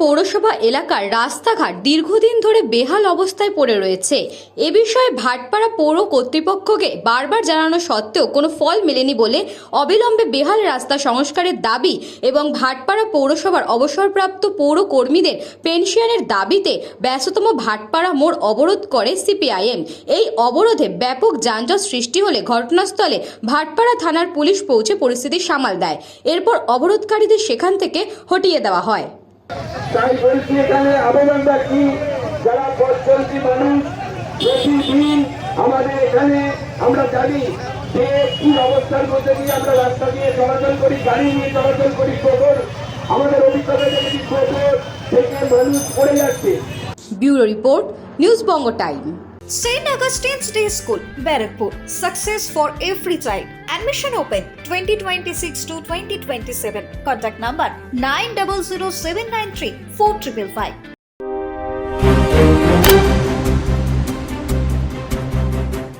পৌরসভা এলাকার রাস্তাঘাট দীর্ঘদিন ধরে বেহাল অবস্থায় পড়ে রয়েছে। এ বিষয়ে ভাটপাড়া পৌর কর্তৃপক্ষকে বারবার জানানো সত্ত্বেও কোনো ফল মেলেনি বলে অবিলম্বে বেহাল রাস্তা সংস্কারের দাবি এবং ভাটপাড়া পৌরসভার অবসরপ্রাপ্ত পৌর কর্মীদের পেনশনের দাবিতে ব্যস্ততম ভাটপাড়া মোড় অবরোধ করে সিপিআইএম। এই অবরোধে ব্যাপক যানজট সৃষ্টি হলে ঘটনাস্থলে ভাটপাড়া থানার পুলিশ পৌঁছে পরিস্থিতি সামাল দেয়। এরপর অবরোধকারীদের সেখান থেকে হটিয়ে দেওয়া হয়। তাই বলছি এখানে আবেদন রাখি, যারা পথচলতি মানুষ, প্রতিদিন আমাদের এখানে আমরা জানি যে কি অবস্থার মধ্যে দিয়ে আমরা রাস্তা দিয়ে চলাচল করি, গাড়ি নিয়ে চলাচল করি প্রবল আমাদের অভিজ্ঞতা দেখেছি প্রবল থেকে মানুষ পড়ে যাচ্ছে। Bureau report, news Banga time. St. Augustine's Day School, Barrackpur. Success for every child. Admission open 2026 to 2027. Contact number 900793 4555.